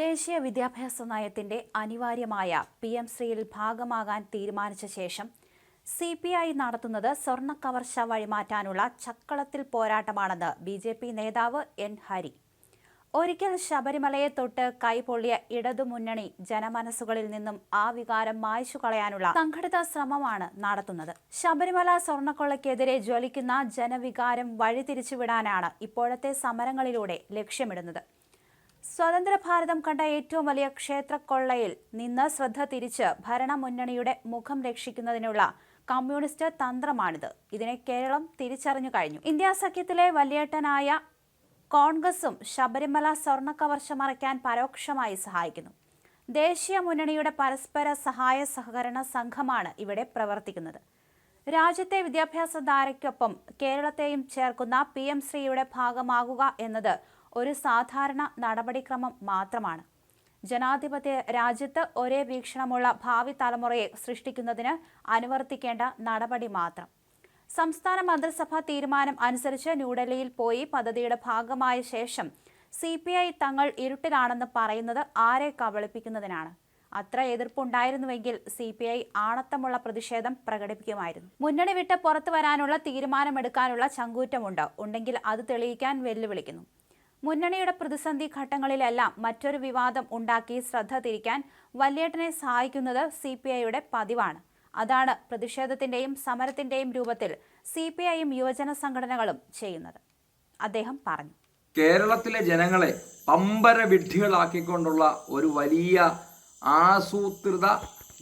ദേശീയ വിദ്യാഭ്യാസ നയത്തിന്റെ അനിവാര്യമായ പി എം ശ്രീയിൽ ഭാഗമാകാൻ തീരുമാനിച്ച ശേഷം സി പി ഐ നടത്തുന്നത് സ്വർണ കവർച്ച വഴിമാറ്റാനുള്ള ചക്കളത്തിൽ പോരാട്ടമാണെന്ന് ബി ജെ പി നേതാവ് എൻ ഹരി. ഒരിക്കൽ ശബരിമലയെ തൊട്ട് കൈപൊള്ളിയ ഇടതുമുന്നണി ജനമനസ്സുകളിൽ നിന്നും ആ വികാരം മായ്ച്ചു കളയാനുള്ള സംഘടിത ശ്രമമാണ് നടത്തുന്നത്. ശബരിമല സ്വർണക്കൊള്ളയ്ക്കെതിരെ ജ്വലിക്കുന്ന ജനവികാരം വഴിതിരിച്ചുവിടാനാണ് ഇപ്പോഴത്തെ സമരങ്ങളിലൂടെ ലക്ഷ്യമിടുന്നത്. സ്വതന്ത്ര ഭാരതം കണ്ട ഏറ്റവും വലിയ ക്ഷേത്രക്കൊള്ളയിൽ നിന്ന് ശ്രദ്ധ തിരിച്ച് ഭരണമുന്നണിയുടെ മുഖം രക്ഷിക്കുന്നതിനുള്ള കമ്മ്യൂണിസ്റ്റ് തന്ത്രമാണിത്. ഇതിനെ കേരളം തിരിച്ചറിഞ്ഞു കഴിഞ്ഞു. ഇന്ത്യ സഖ്യത്തിലെ വലിയേട്ടനായ കോൺഗ്രസും ശബരിമല സ്വർണക്കവർച്ച മറയ്ക്കാൻ പരോക്ഷമായി സഹായിക്കുന്നു. ദേശീയ മുന്നണിയുടെ പരസ്പര സഹായ സഹകരണ സംഘമാണ് ഇവിടെ പ്രവർത്തിക്കുന്നത്. രാജ്യത്തെ വിദ്യാഭ്യാസ ധാരയ്ക്കൊപ്പം കേരളത്തെയും ചേർക്കുന്ന പി എം ശ്രീയുടെ ഭാഗമാകുക എന്നത് ഒരു സാധാരണ നടപടിക്രമം മാത്രമാണ്. ജനാധിപത്യ രാജ്യത്ത് ഒരേ വീക്ഷണമുള്ള ഭാവി തലമുറയെ സൃഷ്ടിക്കുന്നതിന് അനുവർത്തിക്കേണ്ട നടപടി മാത്രം. സംസ്ഥാന മന്ത്രിസഭാ തീരുമാനം അനുസരിച്ച് ന്യൂഡൽഹിയിൽ പോയി പദ്ധതിയുടെ ഭാഗമായ ശേഷം സി പി ഐ തങ്ങൾ ഇരുട്ടിലാണെന്ന് പറയുന്നത് ആരെ കബളിപ്പിക്കുന്നതിനാണ്. അത്ര എതിർപ്പുണ്ടായിരുന്നുവെങ്കിൽ സി പി ഐ ആണത്തമുള്ള പ്രതിഷേധം പ്രകടിപ്പിക്കുമായിരുന്നു. മുന്നണി വിട്ട് പുറത്തു വരാനുള്ള തീരുമാനമെടുക്കാനുള്ള ചങ്കൂറ്റമുണ്ട്. ഉണ്ടെങ്കിൽ അത് തെളിയിക്കാൻ വെല്ലുവിളിക്കുന്നു. മുന്നണിയുടെ പ്രതിസന്ധി ഘട്ടങ്ങളിലെല്ലാം മറ്റൊരു വിവാദം ഉണ്ടാക്കി ശ്രദ്ധ തിരിക്കാൻ വല്യേട്ടനെ സഹായിക്കുന്നത് സി പി ഐയുടെ പതിവാണ്. അതാണ് പ്രതിഷേധത്തിന്റെയും സമരത്തിന്റെയും രൂപത്തിൽ സി പി ഐയും യുവജന സംഘടനകളും ചെയ്യുന്നത്. അദ്ദേഹം പറഞ്ഞു. കേരളത്തിലെ ജനങ്ങളെ പമ്പര വിഡ്ഢികളാക്കിക്കൊണ്ടുള്ള ഒരു വലിയ ആസൂത്രിത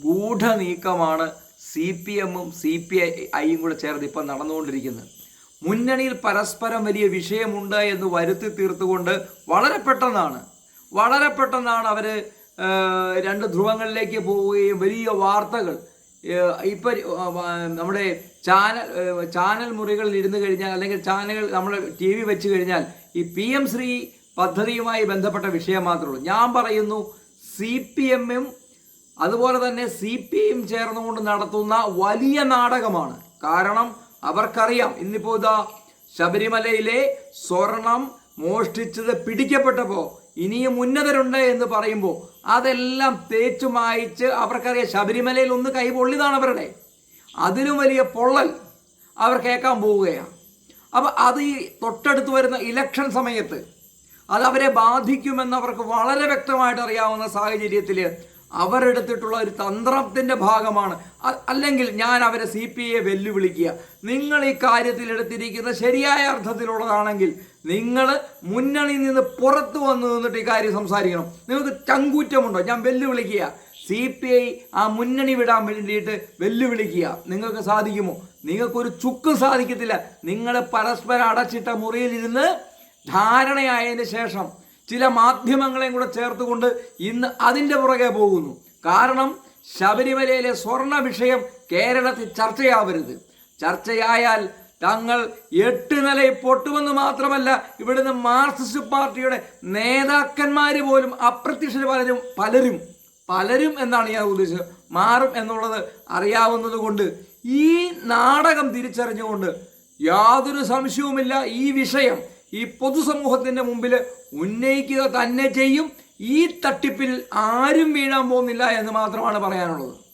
ഗൂഢ നീക്കമാണ് സി പി എമ്മും സി പി ഐയും കൂടെ ചേർന്ന് ഇപ്പം നടന്നുകൊണ്ടിരിക്കുന്നത്. മുന്നണിയിൽ പരസ്പരം വലിയ വിഷയമുണ്ട് എന്ന് വരുത്തി തീർത്തുകൊണ്ട് വളരെ പെട്ടെന്നാണ്. വളരെ പെട്ടെന്നാണ് അവർ രണ്ട് ധ്രുവങ്ങളിലേക്ക് പോവുകയും വലിയ വാർത്തകൾ ഇപ്പം നമ്മുടെ ചാനൽ ചാനൽ മുറികളിൽ ഇരുന്ന് കഴിഞ്ഞാൽ അല്ലെങ്കിൽ ചാനലുകൾ നമ്മൾ ടി വി വെച്ച് കഴിഞ്ഞാൽ ഈ പി എം ശ്രീ പദ്ധതിയുമായി ബന്ധപ്പെട്ട വിഷയം മാത്രമേ ഉള്ളൂ. ഞാൻ പറയുന്നു സി പി എമ്മും അതുപോലെ തന്നെ സി പി എം ചേർന്നുകൊണ്ട് നടത്തുന്ന വലിയ നാടകമാണ്. കാരണം അവർക്കറിയാം. ഇന്നിപ്പോ ഇതാ ശബരിമലയിലെ സ്വർണം മോഷ്ടിച്ചത് പിടിക്കപ്പെട്ടപ്പോൾ ഇനിയും ഉന്നതരുണ്ട് എന്ന് പറയുമ്പോൾ അതെല്ലാം തേച്ചു മായിച്ച് അവർക്കറിയാം ശബരിമലയിൽ ഒന്ന് കൈപൊള്ളിയതാണ് അവരുടെ. അതിലും വലിയ പൊള്ളൽ അവർ കേൾക്കാൻ പോവുകയാണ്. അപ്പം അത് ഈ തൊട്ടടുത്ത് വരുന്ന ഇലക്ഷൻ സമയത്ത് അത് അവരെ ബാധിക്കുമെന്ന് അവർക്ക് വളരെ വ്യക്തമായിട്ട് അറിയാവുന്ന സാഹചര്യത്തിൽ അവരെടുത്തിട്ടുള്ള ഒരു തന്ത്രത്തിന്റെ ഭാഗമാണ്. അല്ലെങ്കിൽ ഞാൻ അവരെ സി പി ഐയെ വെല്ലുവിളിക്കുക. നിങ്ങൾ ഈ കാര്യത്തിൽ എടുത്തിരിക്കുന്ന ശരിയായ അർത്ഥത്തിലുള്ളതാണെങ്കിൽ നിങ്ങൾ മുന്നണിയിൽ നിന്ന് പുറത്തു വന്നു നിന്നിട്ട് ഈ കാര്യം സംസാരിക്കണം. നിങ്ങൾക്ക് ചങ്കൂറ്റമുണ്ടോ? ഞാൻ വെല്ലുവിളിക്കുക. സി പി ഐ ആ മുന്നണി വിടാൻ വേണ്ടിയിട്ട് വെല്ലുവിളിക്കുക. നിങ്ങൾക്ക് സാധിക്കുമോ? നിങ്ങൾക്കൊരു ചുക്ക് സാധിക്കത്തില്ല. നിങ്ങൾ പരസ്പരം അടച്ചിട്ട മുറിയിൽ മുറിയിലിരുന്ന് ധാരണയായതിന് ശേഷം ചില മാധ്യമങ്ങളെയും കൂടെ ചേർത്തുകൊണ്ട് ഇന്ന് അതിന്റെ പുറകെ പോകുന്നു. കാരണം ശബരിമലയിലെ സ്വർണ വിഷയം കേരളത്തിൽ ചർച്ചയാവരുത്. ചർച്ചയായാൽ തങ്ങൾ എട്ട് നിലയിൽ പൊട്ടുമെന്ന് മാത്രമല്ല ഇവിടുന്ന് മാർക്സിസ്റ്റ് പാർട്ടിയുടെ നേതാക്കന്മാർ പോലും അപ്രത്യക്ഷ പലരും പലരും പലരും എന്നാണ് ഞാൻ ഉദ്ദേശിച്ചത്. മാറും എന്നുള്ളത് അറിയാവുന്നത് കൊണ്ട് ഈ നാടകം തിരിച്ചറിഞ്ഞുകൊണ്ട് യാതൊരു സംശയവുമില്ല ഈ വിഷയം. ഈ പൊതുസമൂഹത്തിന്റെ മുമ്പിൽ ഉന്നയിക്കുക തന്നെ ചെയ്യും. ഈ തട്ടിപ്പിൽ ആരും വീഴാൻ പോകുന്നില്ല എന്ന് മാത്രമാണ് പറയാനുള്ളത്.